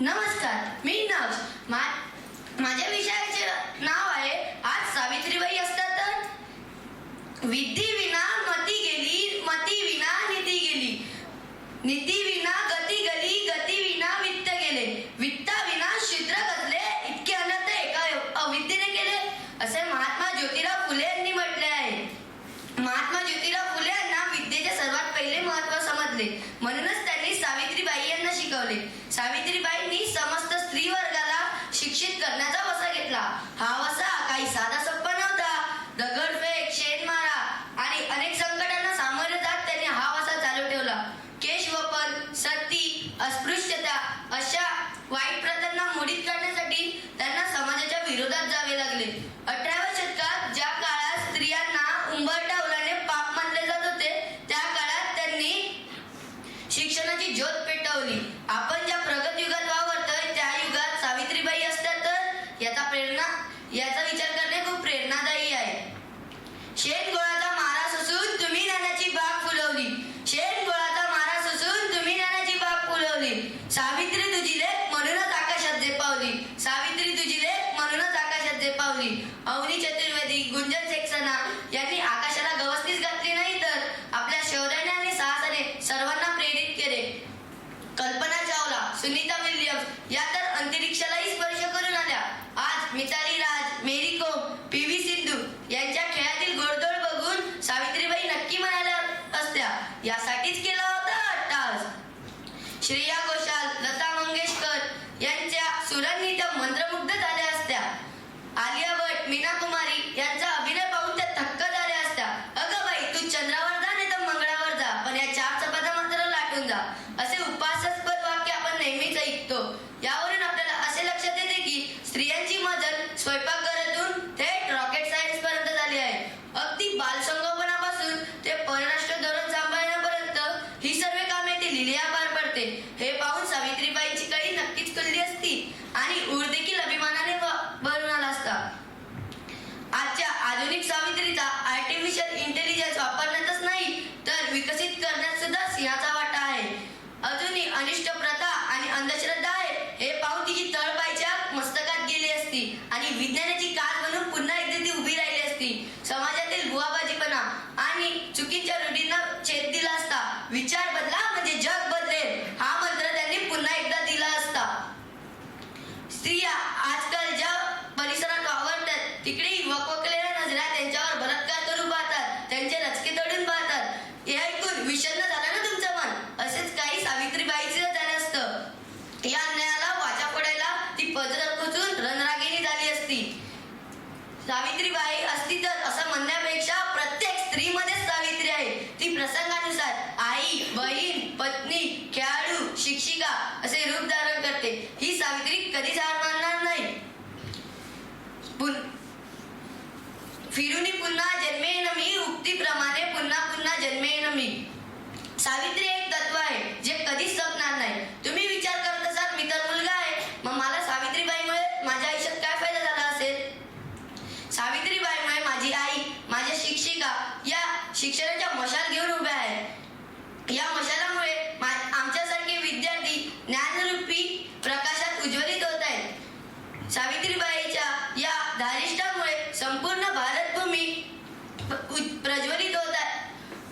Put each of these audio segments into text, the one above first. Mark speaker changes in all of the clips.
Speaker 1: नमस्कार मी नव. माझ्या विषयाचे नाव आहे आज सावित्रीबाई असतात तर? विधी विना मती गेली मती विना निधी गेली. निधी विरोधात जावे लागले. अठराव्या शतकात ज्या काळात स्त्रियांना उंबरठा उलाने पाप मानले जात होते त्या काळात त्यांनी शिक्षणाची ज्योत पेटवली. आपण ज्या प्रगत युगात वावरतोय त्या युगात सावित्रीबाई असतात तर याचा प्रेरणा याचा विचार करणे खूप प्रेरणादायी आहे. शेण अवनी चतुर्वेदी गुंजन सेक्सना यांनी आकाशाला いと Cristi, Ani सावित्रीबाई असती तर असं म्हणण्यापेक्षा प्रत्येक स्त्रीमध्येच सावित्री आहे. ती प्रसंगानुसार आई बहीण पत्नी खेळाडू शिक्षिका असे रूप धारण करते. ही सावित्री कधी हार मानणार नाही फिरुनी पुन्हा जन्मेन मी उक्तीप्रमाणे पुन्हा पुन्हा जन्मेन मी सावित्री एक तत्व आहे. शिक्षणाच्या मशाल घेऊन उभे आहे. या मशालामुळे आमच्यासारखे विद्यार्थी ज्ञानरूपी प्रकाशात उज्ज्वलित होत आहेत. सावित्रीबाईच्या या धारिष्ठामुळे संपूर्ण भारतभूमी प्रज्वलित होत आहे.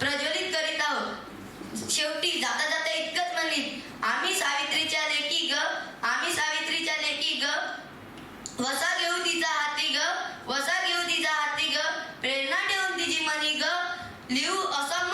Speaker 1: प्रज्वलित करीत आहोत. शेवटी जाता जाता इतकंच म्हणली आम्ही सावित्रीच्या लेखी ग आम्ही सावित्रीच्या लेखी ग वसा Liu Osama